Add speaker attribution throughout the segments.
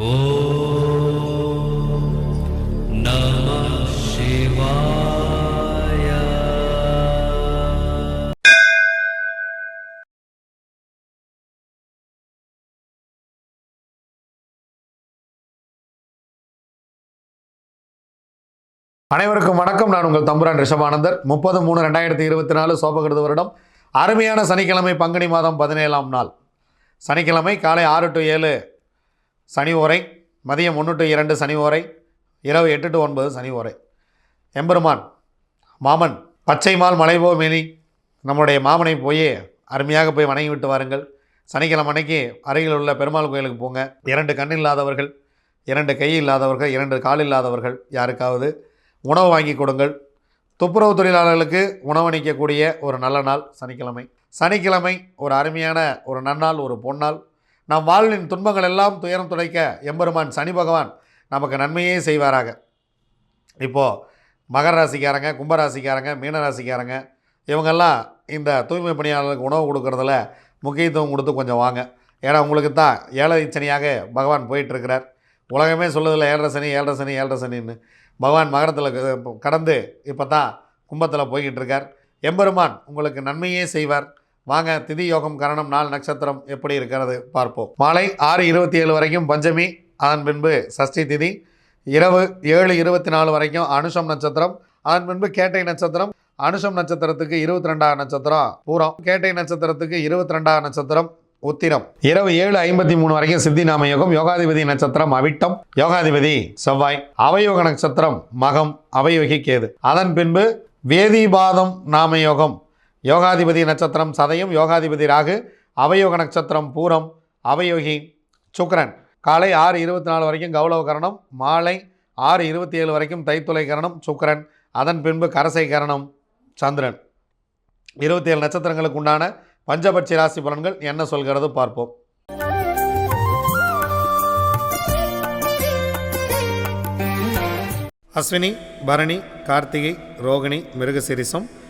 Speaker 1: அனைவருக்கும் வணக்கம். நான் உங்கள் தம்புரான் ரிஷபானந்தர். முப்பது மூணு ரெண்டாயிரத்தி இருபத்தி நாலு சோபகிருத வருடம். அருமையான சனிக்கிழமை பங்குனி மாதம் பதினேழாம் நாள். சனிக்கிழமை காலை ஆறு டு ஏழு சனி ஓரை மதியம் ஒன்று டு இரண்டு சனி ஓரை இரவு எட்டு டு ஒன்பது சனி ஓரை. எம்பெருமான் மாமன் பச்சைமால் மலைபோ மேனி நம்முடைய மாமனை போய் அருமையாக போய் வணங்கி விட்டு வாருங்கள். சனிக்கிழமை அன்னைக்கு அருகில் உள்ள பெருமாள் கோயிலுக்கு போங்க. இரண்டு கண் இல்லாதவர்கள் இரண்டு கை இல்லாதவர்கள் இரண்டு கால் இல்லாதவர்கள் யாருக்காவது உணவு வாங்கி கொடுங்கள். துப்புரவு தொழிலாளர்களுக்கு உணவளிக்கக்கூடிய ஒரு நல்ல நாள் சனிக்கிழமை. சனிக்கிழமை ஒரு அருமையான ஒரு நன்னாள் ஒரு பொன்னாள். நம் வாழ்வின் துன்பங்கள் எல்லாம் துயரம் துடைக்க எம்பெருமான் சனி பகவான் நமக்கு நன்மையே செய்வாராக. இப்போது மகர ராசிக்காரங்க கும்பராசிக்காரங்க மீனராசிக்காரங்க இவங்கெல்லாம் இந்த தூய்மை பணியாளர்களுக்கு உணவு கொடுக்குறதுல முக்கியத்துவம் கொடுத்து கொஞ்சம் வாங்க. ஏன்னா உங்களுக்கு தான் ஏழை சனியாக பகவான் போயிட்டுருக்கிறார். உலகமே சொல்லுதில்ல ஏழரை சனி ஏழரை சனி ஏழரை சனின்னு. பகவான் மகரத்தில் கடந்து இப்போ தான் கும்பத்தில் போய்கிட்டு இருக்கார் எம்பெருமான் உங்களுக்கு நன்மையே செய்வார். வாங்க திதி யோகம் கரணம் நாள் நட்சத்திரம் எப்படி இருக்கிறது பார்ப்போம். மாலை ஆறு இருபத்தி ஏழு வரைக்கும் பஞ்சமி அதன் பின்பு சஷ்டி திதி இரவு ஏழு இருபத்தி நாலு வரைக்கும் அனுஷம் நட்சத்திரம் அதன் பின்பு கேட்டை நட்சத்திரம் அனுஷம் நட்சத்திரத்துக்கு இருபத்தி ரெண்டாம் நட்சத்திரம் பூரம். கேட்டை நட்சத்திரத்துக்கு இருபத்தி ரெண்டாம் நட்சத்திரம் உத்திரம். இரவு ஏழு ஐம்பத்தி மூணு வரைக்கும் சித்தி நாம யோகம் யோகாதிபதி நட்சத்திரம் அவிட்டம் யோகாதிபதி செவ்வாய் அவயோக நட்சத்திரம் மகம் அவயோகி கேது. அதன் பின்பு வேதிபாதம் நாமயோகம் யோகாதிபதி நட்சத்திரம் சதயம் யோகாதிபதி ராகு அவயோக நட்சத்திரம் பூரம் அவயோகி சுக்கரன். காலை ஆறு இருபத்தி நாலு வரைக்கும் கௌளவ கரணம் மாலை ஆறு இருபத்தி ஏழு வரைக்கும் தைத்துளை கரணம் சுக்கிரன். அதன் பின்பு கரசை கரணம் சந்திரன். இருபத்தி ஏழு நட்சத்திரங்களுக்கு உண்டான பஞ்சபட்சி ராசி பலன்கள் என்ன சொல்கிறது பார்ப்போம். அஸ்வினி பரணி கார்த்திகை ரோகிணி மிருகசிரிசம்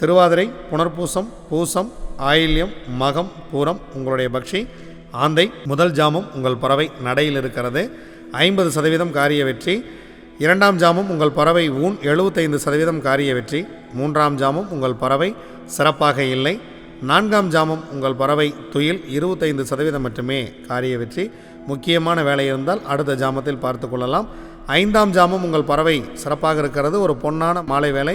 Speaker 1: திருவாதிரை புனர்பூசம் பூசம் ஆயில்யம் மகம் பூரம் உங்களுடைய பக்ஷி ஆந்தை முதல் ஜாமம் உங்கள் பறவை நடையில் இருக்கிறது ஐம்பது சதவீதம் காரிய வெற்றி இரண்டாம் ஜாமம் உங்கள் பறவை ஊன் எழுபத்தைந்து சதவீதம் காரிய வெற்றி மூன்றாம் ஜாமம் உங்கள் பறவை சிறப்பாக இல்லை நான்காம் ஜாமம் உங்கள் பறவை துயில் இருபத்தைந்து சதவீதம் மட்டுமே காரிய வெற்றி முக்கியமான வேலை இருந்தால் அடுத்த ஜாமத்தில் பார்த்து கொள்ளலாம் ஐந்தாம் ஜாமம் உங்கள் பறவை சிறப்பாக இருக்கிறது ஒரு பொன்னான மாலை வேலை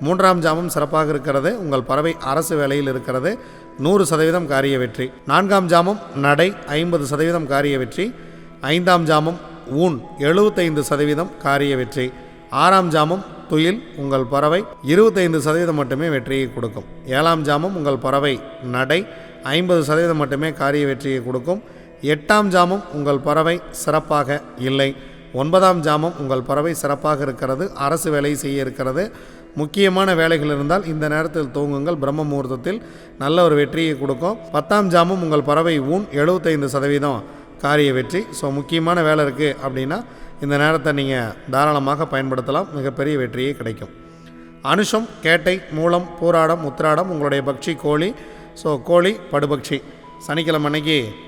Speaker 1: மூன்றாம் ஜாமம் சிறப்பாக இருக்கிறது. உங்கள் பறவை அரசு வேலையில் இருக்கிறது. நூறு சதவீதம் காரிய வெற்றி. நான்காம் ஜாமம் நடை ஐம்பது சதவீதம் காரிய வெற்றி. ஐந்தாம் ஜாமம் ஊன் எழுபத்தைந்து சதவீதம் காரிய வெற்றி. ஆறாம் ஜாமம் துயில் உங்கள் பறவை இருபத்தைந்து சதவீதம் மட்டுமே வெற்றியை கொடுக்கும். ஏழாம் ஜாமம் உங்கள் பறவை நடை ஐம்பது சதவீதம் மட்டுமே காரிய வெற்றியை கொடுக்கும். எட்டாம் ஜாமம் உங்கள் பறவை சிறப்பாக இல்லை. ஒன்பதாம் ஜாமம் உங்கள் பறவை சிறப்பாக இருக்கிறது. அரசு வேலை செய்ய இருக்கிறது. முக்கியமான வேலைகள் இருந்தால் இந்த நேரத்தில் தூங்குங்கள். பிரம்ம முகூர்த்தத்தில் நல்ல ஒரு வெற்றியை கொடுக்கும். பத்தாம் ஜாமும் உங்கள் பறவை ஊன் எழுபத்தைந்து சதவீதம் காரிய வெற்றி. ஸோ முக்கியமான வேலை இருக்குது அப்படின்னா இந்த நேரத்தை நீங்கள் தாராளமாக பயன்படுத்தலாம். மிகப்பெரிய வெற்றியே கிடைக்கும். அனுஷம் கேட்டை மூலம் பூராடம் உத்திராடம் உங்களுடைய பக்ஷி கோழி. ஸோ கோழி படுபக்ஷி. சனிக்கிழமை அன்னைக்கு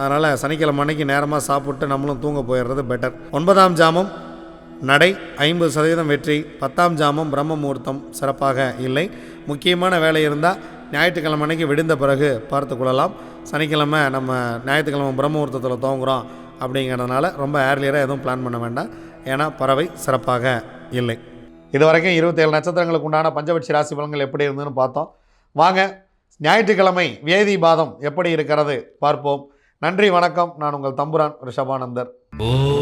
Speaker 1: அதனால் சனிக்கிழமை அன்னைக்கு நேரமாக சாப்பிட்டு நம்மளும் தூங்க போயிடுறது பெட்டர் ஒன்பதாம் ஜாமம் நடை ஐம்பது சதவீதம் வெற்றி பத்தாம் ஜாமம் பிரம்ம முகூர்த்தம் சிறப்பாக இல்லை. முக்கியமான வேலை இருந்தால் ஞாயிற்றுக்கிழமை அன்னைக்கு விடுந்த பிறகு பார்த்து கொள்ளலாம். சனிக்கிழமை நம்ம ஞாயிற்றுக்கிழமை பிரம்ம முகூர்த்தத்தில் துவங்குறோம் அப்படிங்கிறதுனால ரொம்ப ஏர்லியராக எதுவும் பிளான் பண்ண வேண்டாம். ஏன்னா பறவை சிறப்பாக இல்லை. இது வரைக்கும் இருபத்தேழு நட்சத்திரங்களுக்கு உண்டான பஞ்சபட்சி ராசி பலன்கள் எப்படி இருந்ததுன்னு பார்த்தோம். வாங்க ஞாயிற்றுக்கிழமை வேதி பாதம் எப்படி இருக்கிறது பார்ப்போம். நன்றி வணக்கம். நான் உங்கள் தம்புரான் ரிஷபானந்தர்.
Speaker 2: ஓ